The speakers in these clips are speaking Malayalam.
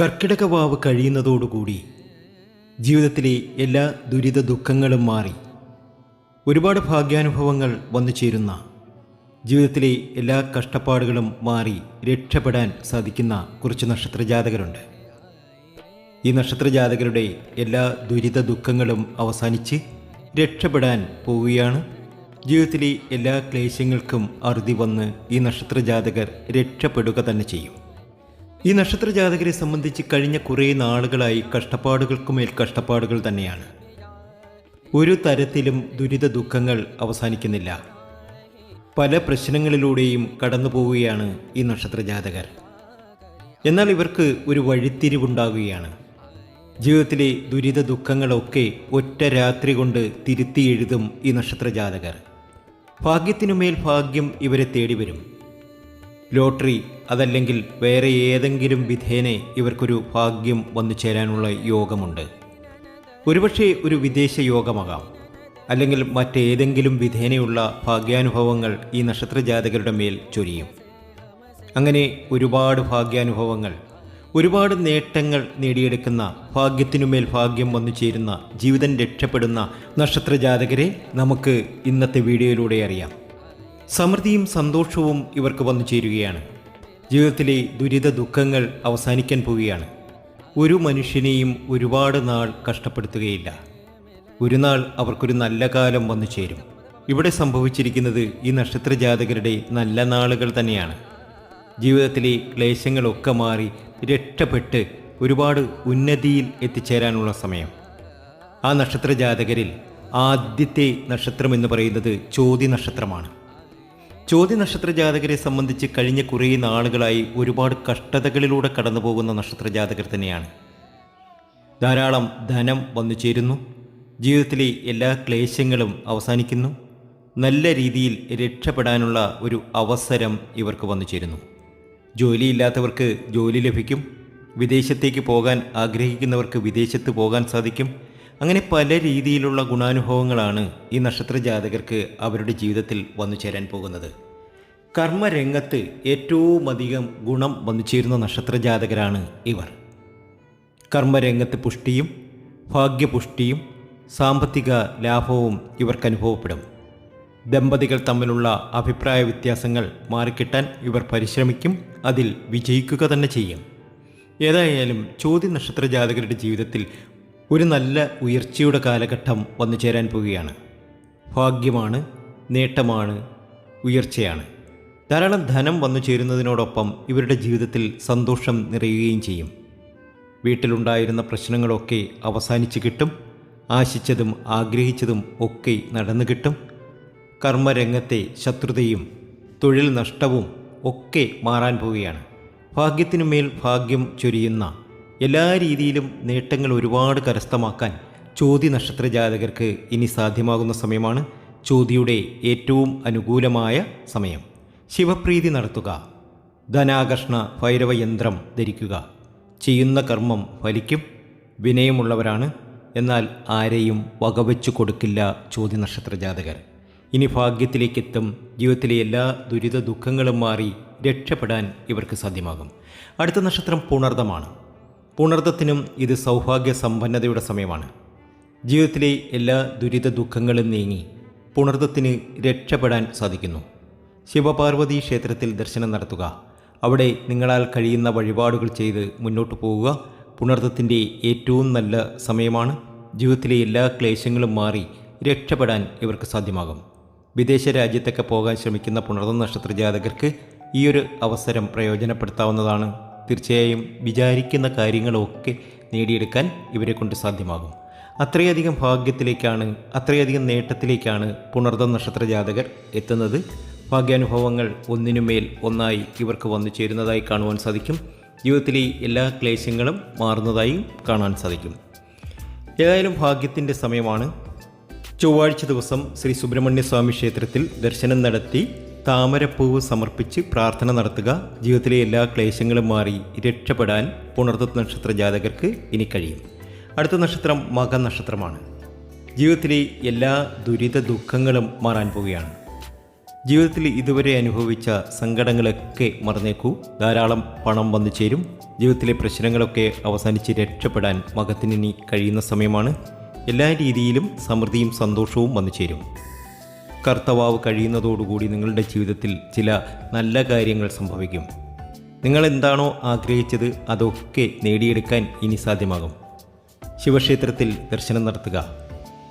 കർക്കിടക വാവ് കഴിയുന്നതോടുകൂടി ജീവിതത്തിലെ എല്ലാ ദുരിത ദുഃഖങ്ങളും മാറി. ഒരുപാട് ഭാഗ്യാനുഭവങ്ങൾ വന്നു ചേരുന്ന ജീവിതത്തിലെ എല്ലാ കഷ്ടപ്പാടുകളും മാറി രക്ഷപ്പെടാൻ സാധിക്കുന്ന കുറച്ച് നക്ഷത്രജാതകരുണ്ട്. ഈ നക്ഷത്രജാതകരുടെ എല്ലാ ദുരിത ദുഃഖങ്ങളും അവസാനിച്ച് രക്ഷപ്പെടാൻ പോവുകയാണ്. ജീവിതത്തിലെ എല്ലാ ക്ലേശങ്ങൾക്കും അറുതി വന്ന് ഈ നക്ഷത്രജാതകർ രക്ഷപ്പെടുക തന്നെ ചെയ്യും. ഈ നക്ഷത്ര ജാതകരെ സംബന്ധിച്ച് കഴിഞ്ഞ കുറേ നാളുകളായി കഷ്ടപ്പാടുകൾക്കുമേൽ കഷ്ടപ്പാടുകൾ തന്നെയാണ്. ഒരു തരത്തിലും ദുരിത ദുഃഖങ്ങൾ അവസാനിക്കുന്നില്ല. പല പ്രശ്നങ്ങളിലൂടെയും കടന്നു പോവുകയാണ് ഈ നക്ഷത്ര ജാതകർ എന്നാൽ ഇവർക്ക് ഒരു വഴിത്തിരിവുണ്ടാകുകയാണ്. ജീവിതത്തിലെ ദുരിത ദുഃഖങ്ങളൊക്കെ ഒറ്റ രാത്രി കൊണ്ട് തിരുത്തി എഴുതും ഈ നക്ഷത്ര ജാതകർ ഭാഗ്യത്തിനുമേൽ ഭാഗ്യം ഇവരെ തേടി വരും ലോട്ടറി അതല്ലെങ്കിൽ വേറെ ഏതെങ്കിലും വിധേനെ ഇവർക്കൊരു ഭാഗ്യം വന്നു ചേരാനുള്ള യോഗമുണ്ട്. ഒരുപക്ഷെ ഒരു വിദേശ യോഗമാകാം. അല്ലെങ്കിൽ മറ്റേതെങ്കിലും വിധേനയുള്ള ഭാഗ്യാനുഭവങ്ങൾ ഈ നക്ഷത്രജാതകരുടെ മേൽ ചൊരിയും. അങ്ങനെ ഒരുപാട് ഭാഗ്യാനുഭവങ്ങൾ ഒരുപാട് നേട്ടങ്ങൾ നേടിയെടുക്കുന്ന ഭാഗ്യത്തിനുമേൽ ഭാഗ്യം വന്നു ചേരുന്ന ജീവിതം രക്ഷപ്പെടുന്ന നക്ഷത്രജാതകരെ നമുക്ക് ഇന്നത്തെ വീഡിയോയിലൂടെ അറിയാം. സമൃദ്ധിയും സന്തോഷവും ഇവർക്ക് വന്നു ചേരുകയാണ്. ജീവിതത്തിലെ ദുരിത ദുഃഖങ്ങൾ അവസാനിക്കാൻ പോവുകയാണ്. ഒരു മനുഷ്യനെയും ഒരുപാട് നാൾ കഷ്ടപ്പെടുത്തുകയില്ല. ഒരു നാൾ അവർക്കൊരു നല്ല കാലം വന്നു ചേരും. ഇവിടെ സംഭവിച്ചിരിക്കുന്നത് ഈ നക്ഷത്ര ജാതകരുടെ നല്ല നാളുകൾ തന്നെയാണ്. ജീവിതത്തിലെ ക്ലേശങ്ങളൊക്കെ മാറി രക്ഷപ്പെട്ട് ഒരുപാട് ഉന്നതിയിൽ എത്തിച്ചേരാനുള്ള സമയം. ആ നക്ഷത്ര ജാതകരിൽ ആദ്യത്തെ നക്ഷത്രം എന്ന് പറയുന്നത് ചോതി നക്ഷത്രമാണ്. ചോതി നക്ഷത്ര ജാതകരെ സംബന്ധിച്ച് കഴിഞ്ഞ കുറേ നാളുകളായി ഒരുപാട് കഷ്ടതകളിലൂടെ കടന്നു പോകുന്ന നക്ഷത്ര ജാതകർ തന്നെയാണ്. ധാരാളം ധനം വന്നു ചേരുന്നു. ജീവിതത്തിലെ എല്ലാ ക്ലേശങ്ങളും അവസാനിക്കുന്നു. നല്ല രീതിയിൽ രക്ഷപ്പെടാനുള്ള ഒരു അവസരം ഇവർക്ക് വന്നു ചേരുന്നു. ജോലിയില്ലാത്തവർക്ക് ജോലി ലഭിക്കും. വിദേശത്തേക്ക് പോകാൻ ആഗ്രഹിക്കുന്നവർക്ക് വിദേശത്ത് പോകാൻ സാധിക്കും. അങ്ങനെ പല രീതിയിലുള്ള ഗുണാനുഭവങ്ങളാണ് ഈ നക്ഷത്ര ജാതകർക്ക് അവരുടെ ജീവിതത്തിൽ വന്നു ചേരാൻ പോകുന്നത്. കർമ്മരംഗത്ത് ഏറ്റവും അധികം ഗുണം വന്നു ചേരുന്ന നക്ഷത്ര ജാതകരാണ് ഇവർ. കർമ്മരംഗത്ത് പുഷ്ടിയും ഭാഗ്യപുഷ്ടിയും സാമ്പത്തിക ലാഭവും ഇവർക്ക് അനുഭവപ്പെടും. ദമ്പതികൾ തമ്മിലുള്ള അഭിപ്രായ വ്യത്യാസങ്ങൾ മാറിക്കിട്ടാൻ ഇവർ പരിശ്രമിക്കും അതിൽ വിജയിക്കുക തന്നെ ചെയ്യും. ഏതായാലും ചോദ്യ നക്ഷത്ര ജാതകരുടെ ജീവിതത്തിൽ ഒരു നല്ല ഉയർച്ചയുടെ കാലഘട്ടം വന്നു ചേരാൻ പോവുകയാണ്. ഭാഗ്യമാണ് നേട്ടമാണ് ഉയർച്ചയാണ്. ധാരാളം ധനം വന്നു ചേരുന്നതിനോടൊപ്പം ഇവരുടെ ജീവിതത്തിൽ സന്തോഷം നിറയുകയും ചെയ്യും. വീട്ടിലുണ്ടായിരുന്ന പ്രശ്നങ്ങളൊക്കെ അവസാനിച്ച് കിട്ടും ആശിച്ചതും ആഗ്രഹിച്ചതും ഒക്കെ നടന്നു കിട്ടും. കർമ്മരംഗത്തെ ശത്രുതയും തൊഴിൽ നഷ്ടവും ഒക്കെ മാറാൻ പോവുകയാണ്. ഭാഗ്യത്തിനുമേൽ ഭാഗ്യം ചൊരിയുന്ന എല്ലാ രീതിയിലും നേട്ടങ്ങൾ ഒരുപാട് കരസ്ഥമാക്കാൻ ചോതി നക്ഷത്ര ജാതകർക്ക് ഇനി സാധ്യമാകുന്ന സമയമാണ് ചോതിയുടെ ഏറ്റവും അനുകൂലമായ സമയം. ശിവപ്രീതി നടത്തുക. ധനാകർഷണ ഭൈരവയന്ത്രം ധരിക്കുക. ചെയ്യുന്ന കർമ്മം ഫലിക്കും. വിനയമുള്ളവരാണ്. എന്നാൽ ആരെയും വകവെച്ചു കൊടുക്കില്ല ചോദ്യ നക്ഷത്ര ജാതകർ. ഇനി ഭാഗ്യത്തിലേക്കെത്തും. ജീവിതത്തിലെ എല്ലാ ദുരിത ദുഃഖങ്ങളും മാറി രക്ഷപ്പെടാൻ ഇവർക്ക് സാധ്യമാകും. അടുത്ത നക്ഷത്രം പുണർദമാണ്. പുണർദത്തിനും ഇത് സൗഭാഗ്യ സമ്പന്നതയുടെ സമയമാണ്. ജീവിതത്തിലെ എല്ലാ ദുരിത ദുഃഖങ്ങളും നീങ്ങി പുണർത്തത്തിന് രക്ഷപ്പെടാൻ സാധിക്കുന്നു. ശിവപാർവതി ക്ഷേത്രത്തിൽ ദർശനം നടത്തുക. അവിടെ നിങ്ങളാൽ കഴിയുന്ന വഴിപാടുകൾ ചെയ്ത് മുന്നോട്ട് പോവുക. പുണർത്തത്തിന്റെ ഏറ്റവും നല്ല സമയമാണ്. ജീവിതത്തിലെ എല്ലാ ക്ലേശങ്ങളും മാറി രക്ഷപ്പെടാൻ ഇവർക്ക് സാധ്യമാകും. വിദേശ രാജ്യത്തൊക്കെ പോകാൻ ശ്രമിക്കുന്ന പുണർദ നക്ഷത്ര ജാതകർക്ക് ഈ ഒരു അവസരം പ്രയോജനപ്പെടുത്താവുന്നതാണ്. തീർച്ചയായും വിചാരിക്കുന്ന കാര്യങ്ങളൊക്കെ നേടിയെടുക്കാൻ ഇവരെ കൊണ്ട് സാധ്യമാകും. അത്രയധികം ഭാഗ്യത്തിലേക്കാണ് അത്രയധികം നേട്ടത്തിലേക്കാണ് പുണർദ്ധം നക്ഷത്ര ജാതകർ എത്തുന്നത്. ഭാഗ്യാനുഭവങ്ങൾ ഒന്നിനുമേൽ ഒന്നായി ഇവർക്ക് വന്നു ചേരുന്നതായി കാണുവാൻ സാധിക്കും. ജീവിതത്തിലെ എല്ലാ ക്ലേശങ്ങളും മാറുന്നതായും കാണാൻ സാധിക്കും. ഏതായാലും ഭാഗ്യത്തിന്റെ സമയമാണ്. ചൊവ്വാഴ്ച ദിവസം ശ്രീ സുബ്രഹ്മണ്യ സ്വാമി ക്ഷേത്രത്തിൽ ദർശനം നടത്തി താമരപ്പൂവ് സമർപ്പിച്ച് പ്രാർത്ഥന നടത്തുക. ജീവിതത്തിലെ എല്ലാ ക്ലേശങ്ങളും മാറി രക്ഷപ്പെടാൻ പുണർത്ത നക്ഷത്ര ജാതകർക്ക് ഇനി കഴിയും. അടുത്ത നക്ഷത്രം മക നക്ഷത്രമാണ് ജീവിതത്തിലെ എല്ലാ ദുരിത ദുഃഖങ്ങളും മാറാൻ പോവുകയാണ്. ജീവിതത്തിൽ ഇതുവരെ അനുഭവിച്ച സങ്കടങ്ങളൊക്കെ മറന്നേക്കൂ. ധാരാളം പണം വന്നു ചേരും. ജീവിതത്തിലെ പ്രശ്നങ്ങളൊക്കെ അവസാനിച്ച് രക്ഷപ്പെടാൻ മകത്തിന് കഴിയുന്ന സമയമാണ്. എല്ലാ രീതിയിലും സമൃദ്ധിയും സന്തോഷവും വന്നു ചേരും. കർത്തവാവ് കഴിയുന്നതോടുകൂടി നിങ്ങളുടെ ജീവിതത്തിൽ ചില നല്ല കാര്യങ്ങൾ സംഭവിക്കും. നിങ്ങൾ എന്താണോ ആഗ്രഹിച്ചത് അതൊക്കെ നേടിയെടുക്കാൻ ഇനി സാധ്യമാകും. ശിവക്ഷേത്രത്തിൽ ദർശനം നടത്തുക.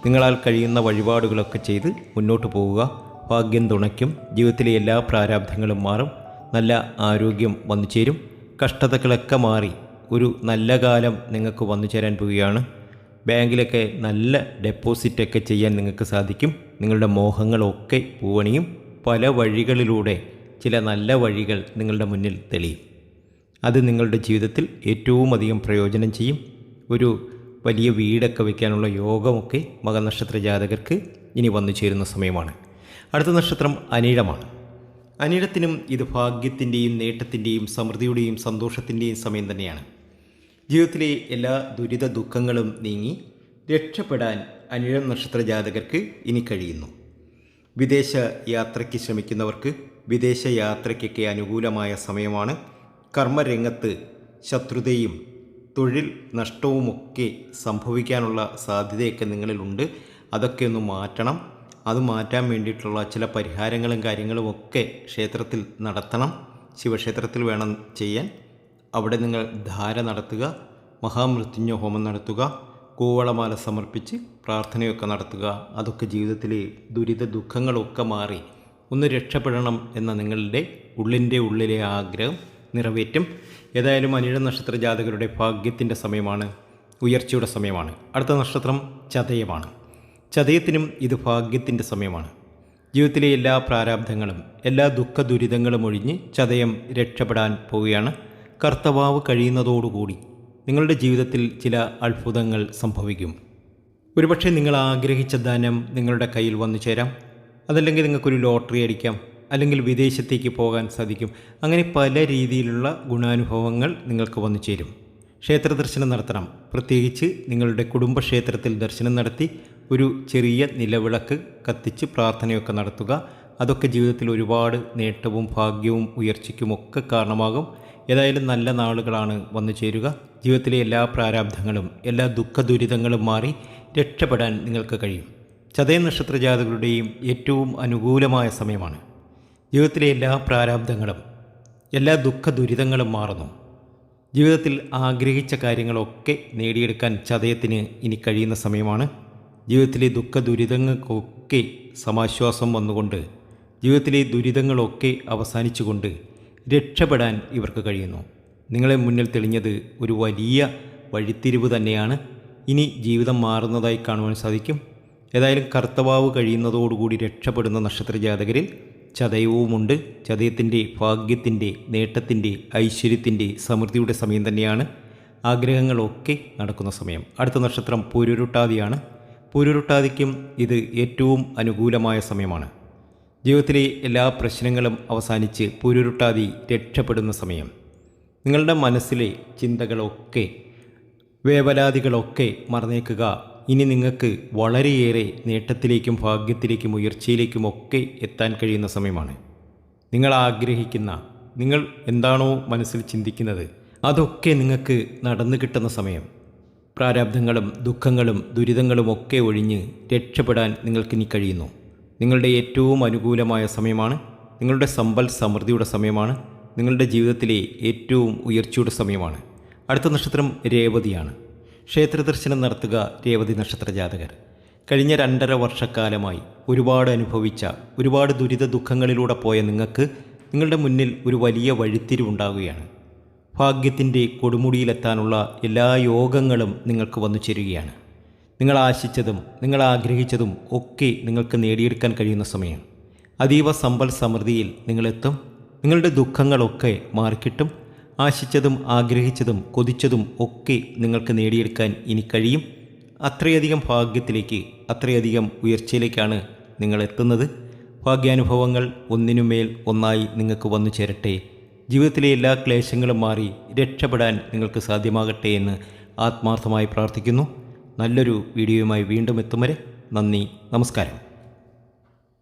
നിങ്ങളാൽ കഴിയുന്ന വഴിപാടുകളൊക്കെ ചെയ്ത് മുന്നോട്ട് പോവുക. ഭാഗ്യം തുണയ്ക്കും. ജീവിതത്തിലെ എല്ലാ പ്രാരാബ്ധങ്ങളും മാറും. നല്ല ആരോഗ്യം വന്നു ചേരും. കഷ്ടതകളൊക്കെ മാറി ഒരു നല്ല കാലം നിങ്ങൾക്ക് വന്നു ചേരാൻ പോവുകയാണ്. ബാങ്കിലൊക്കെ നല്ല ഡെപ്പോസിറ്റൊക്കെ ചെയ്യാൻ നിങ്ങൾക്ക് സാധിക്കും. നിങ്ങളുടെ മോഹങ്ങളൊക്കെ പൂവണിയും പല വഴികളിലൂടെ ചില നല്ല വഴികൾ നിങ്ങളുടെ മുന്നിൽ തെളിയും. അത് നിങ്ങളുടെ ജീവിതത്തിൽ ഏറ്റവും അധികം പ്രയോജനം ചെയ്യും. ഒരു വലിയ വീടൊക്കെ വയ്ക്കാനുള്ള യോഗമൊക്കെ മകനക്ഷത്ര ജാതകർക്ക് ഇനി വന്നു ചേരുന്ന സമയമാണ്. അടുത്ത നക്ഷത്രം അനിഴമാണ്. അനിഴത്തിനും ഇത് ഭാഗ്യത്തിന്റെയും നേട്ടത്തിന്റെയും സമൃദ്ധിയുടെയും സന്തോഷത്തിന്റെയും സമയം തന്നെയാണ്. ജീവിതത്തിലെ എല്ലാ ദുരിത ദുഃഖങ്ങളും നീങ്ങി രക്ഷപ്പെടാൻ അനിഴം നക്ഷത്ര ജാതകർക്ക് ഇനി കഴിയുന്നു. വിദേശ യാത്രയ്ക്ക് ശ്രമിക്കുന്നവർക്ക് വിദേശ യാത്രയ്ക്കൊക്കെ അനുകൂലമായ സമയമാണ്. കർമ്മരംഗത്ത് ശത്രുതയും തൊഴിൽ നഷ്ടവുമൊക്കെ സംഭവിക്കാനുള്ള സാധ്യതയൊക്കെ നിങ്ങളിലുണ്ട് അതൊക്കെ ഒന്ന് മാറ്റണം. അത് മാറ്റാൻ വേണ്ടിയിട്ടുള്ള ചില പരിഹാരങ്ങളും കാര്യങ്ങളും ഒക്കെ ക്ഷേത്രത്തിൽ നടത്തണം. ശിവക്ഷേത്രത്തിൽ വേണം ചെയ്യാൻ. അവിടെ നിങ്ങൾ ധാര നടത്തുക. മഹാമൃത്യുഞ്ജ ഹോമം നടത്തുക. കൂവളമാല സമർപ്പിച്ച് പ്രാർത്ഥനയൊക്കെ നടത്തുക അതൊക്കെ ജീവിതത്തിലെ ദുരിത ദുഃഖങ്ങളൊക്കെ മാറി ഒന്ന് രക്ഷപ്പെടണം എന്ന നിങ്ങളുടെ ഉള്ളിന്റെ ഉള്ളിലെ ആഗ്രഹം നിറവേറ്റും. ഏതായാലും അനിഴ നക്ഷത്ര ജാതകരുടെ ഭാഗ്യത്തിന്റെ സമയമാണ് ഉയർച്ചയുടെ സമയമാണ്. അടുത്ത നക്ഷത്രം ചതയമാണ്. ചതയത്തിനും ഇത് ഭാഗ്യത്തിന്റെ സമയമാണ്. ജീവിതത്തിലെ എല്ലാ പ്രാരാബ്ധങ്ങളും എല്ലാ ദുഃഖ ദുരിതങ്ങളും ഒഴിഞ്ഞ് ചതയം രക്ഷപ്പെടാൻ പോവുകയാണ്. കർത്തവാവ് കഴിയുന്നതോടുകൂടി നിങ്ങളുടെ ജീവിതത്തിൽ ചില അത്ഭുതങ്ങൾ സംഭവിക്കും. ഒരുപക്ഷെ നിങ്ങൾ ആഗ്രഹിച്ച ധനം നിങ്ങളുടെ കയ്യിൽ വന്നു ചേരാം. അതല്ലെങ്കിൽ നിങ്ങൾക്കൊരു ലോട്ടറി അടിക്കാം. അല്ലെങ്കിൽ വിദേശത്തേക്ക് പോകാൻ സാധിക്കും. അങ്ങനെ പല രീതിയിലുള്ള ഗുണാനുഭവങ്ങൾ നിങ്ങൾക്ക് വന്നു ചേരും. ക്ഷേത്ര ദർശനം നടത്തണം. പ്രത്യേകിച്ച് നിങ്ങളുടെ കുടുംബക്ഷേത്രത്തിൽ ദർശനം നടത്തി ഒരു ചെറിയ നിലവിളക്ക് കത്തിച്ച് പ്രാർത്ഥനയൊക്കെ നടത്തുക. അതൊക്കെ ജീവിതത്തിൽ ഒരുപാട് നേട്ടവും ഭാഗ്യവും ഉയർച്ചയ്ക്കുമൊക്കെ കാരണമാകും. ഏതായാലും നല്ല നാളുകളാണ് വന്നു ചേരുക. ജീവിതത്തിലെ എല്ലാ പ്രാരാബ്ധങ്ങളും എല്ലാ ദുഃഖ ദുരിതങ്ങളും മാറി രക്ഷപ്പെടാൻ നിങ്ങൾക്ക് കഴിയും. ചതയ നക്ഷത്ര ജാതകളുടെയും ഏറ്റവും അനുകൂലമായ സമയമാണ്. ജീവിതത്തിലെ എല്ലാ പ്രാരാബ്ദങ്ങളും എല്ലാ ദുഃഖ ദുരിതങ്ങളും മാറുന്നു. ജീവിതത്തിൽ ആഗ്രഹിച്ച കാര്യങ്ങളൊക്കെ നേടിയെടുക്കാൻ ചതയത്തിന് ഇനി കഴിയുന്ന സമയമാണ്. ജീവിതത്തിലെ ദുഃഖ ദുരിതങ്ങൾക്കൊക്കെ സമാശ്വാസം വന്നുകൊണ്ട് ജീവിതത്തിലെ ദുരിതങ്ങളൊക്കെ അവസാനിച്ചുകൊണ്ട് രക്ഷപ്പെടാൻ ഇവർക്ക് കഴിയുന്നു. നിങ്ങളെ മുന്നിൽ തെളിഞ്ഞത് ഒരു വലിയ വഴിത്തിരിവ് തന്നെയാണ്. ഇനി ജീവിതം മാറുന്നതായി കാണുവാൻ സാധിക്കും. ഏതായാലും കർത്തവാവ് കഴിയുന്നതോടുകൂടി രക്ഷപ്പെടുന്ന നക്ഷത്ര ജാതകരിൽ ചതയവുമുണ്ട്. ചതയത്തിന്റെ ഭാഗ്യത്തിന്റെ നേട്ടത്തിന്റെ ഐശ്വര്യത്തിന്റെ സമൃദ്ധിയുടെ സമയം തന്നെയാണ്. ആഗ്രഹങ്ങളൊക്കെ നടക്കുന്ന സമയം. അടുത്ത നക്ഷത്രം പൂരുരുട്ടാതിയാണ്. പൂരുരുട്ടാതിക്കും ഇത് ഏറ്റവും അനുകൂലമായ സമയമാണ്. ജീവിതത്തിലെ എല്ലാ പ്രശ്നങ്ങളും അവസാനിച്ച് പൂരുരുട്ടാതി രക്ഷപ്പെടുന്ന സമയം. നിങ്ങളുടെ മനസ്സിലെ ചിന്തകളൊക്കെ വേവലാതികളൊക്കെ മറന്നേക്കുക. ഇനി നിങ്ങൾക്ക് വളരെയേറെ നേട്ടത്തിലേക്കും ഭാഗ്യത്തിലേക്കും ഉയർച്ചയിലേക്കും ഒക്കെ എത്താൻ കഴിയുന്ന സമയമാണ്. നിങ്ങൾ ആഗ്രഹിക്കുന്ന നിങ്ങൾ എന്താണോ മനസ്സിൽ ചിന്തിക്കുന്നത് അതൊക്കെ നിങ്ങൾക്ക് നടന്നു കിട്ടുന്ന സമയം. പ്രാരാബ്ധങ്ങളും ദുഃഖങ്ങളും ദുരിതങ്ങളും ഒക്കെ ഒഴിഞ്ഞ് രക്ഷപ്പെടാൻ നിങ്ങൾക്കിനി കഴിയുന്നു. നിങ്ങളുടെ ഏറ്റവും അനുകൂലമായ സമയമാണ്. നിങ്ങളുടെ സമ്പൽ സമൃദ്ധിയുടെ സമയമാണ്. നിങ്ങളുടെ ജീവിതത്തിലെ ഏറ്റവും ഉയർച്ചയുടെ സമയമാണ്. അടുത്ത നക്ഷത്രം രേവതിയാണ്. ക്ഷേത്ര ദർശനം നടത്തുക രേവതി നക്ഷത്ര ജാതകർ. കഴിഞ്ഞ രണ്ടര വർഷക്കാലമായി ഒരുപാട് അനുഭവിച്ച ഒരുപാട് ദുരിത ദുഃഖങ്ങളിലൂടെ പോയ നിങ്ങൾക്ക് നിങ്ങളുടെ മുന്നിൽ ഒരു വലിയ വഴിത്തിരിവുണ്ടാകുകയാണ് ഭാഗ്യത്തിന്റെ കൊടുമുടിയിലെത്താനുള്ള എല്ലാ യോഗങ്ങളും നിങ്ങൾക്ക് വന്നു ചേരുകയാണ്. നിങ്ങൾ ആശിച്ചതും നിങ്ങൾ ആഗ്രഹിച്ചതും ഒക്കെ നിങ്ങൾക്ക് നേടിയെടുക്കാൻ കഴിയുന്ന സമയം. അതീവ സമ്പൽ സമൃദ്ധിയിൽ നിങ്ങളെത്തും. നിങ്ങളുടെ ദുഃഖങ്ങളൊക്കെ മാറിക്കിട്ടും. ആശിച്ചതും ആഗ്രഹിച്ചതും കൊതിച്ചതും ഒക്കെ നിങ്ങൾക്ക് നേടിയെടുക്കാൻ ഇനി കഴിയും. അത്രയധികം ഭാഗ്യത്തിലേക്ക് അത്രയധികം ഉയർച്ചയിലേക്കാണ് നിങ്ങൾ എത്തുന്നത്. ഭാഗ്യാനുഭവങ്ങൾ ഒന്നിനുമേൽ ഒന്നായി നിങ്ങൾക്ക് വന്നു ചേരട്ടെ. ജീവിതത്തിലെ എല്ലാ ക്ലേശങ്ങളും മാറി രക്ഷപ്പെടാൻ നിങ്ങൾക്ക് സാധ്യമാകട്ടെ എന്ന് ആത്മാർത്ഥമായി പ്രാർത്ഥിക്കുന്നു. നല്ലൊരു വീഡിയോയുമായി വീണ്ടും എത്തും വരെ നന്ദി നമസ്കാരം.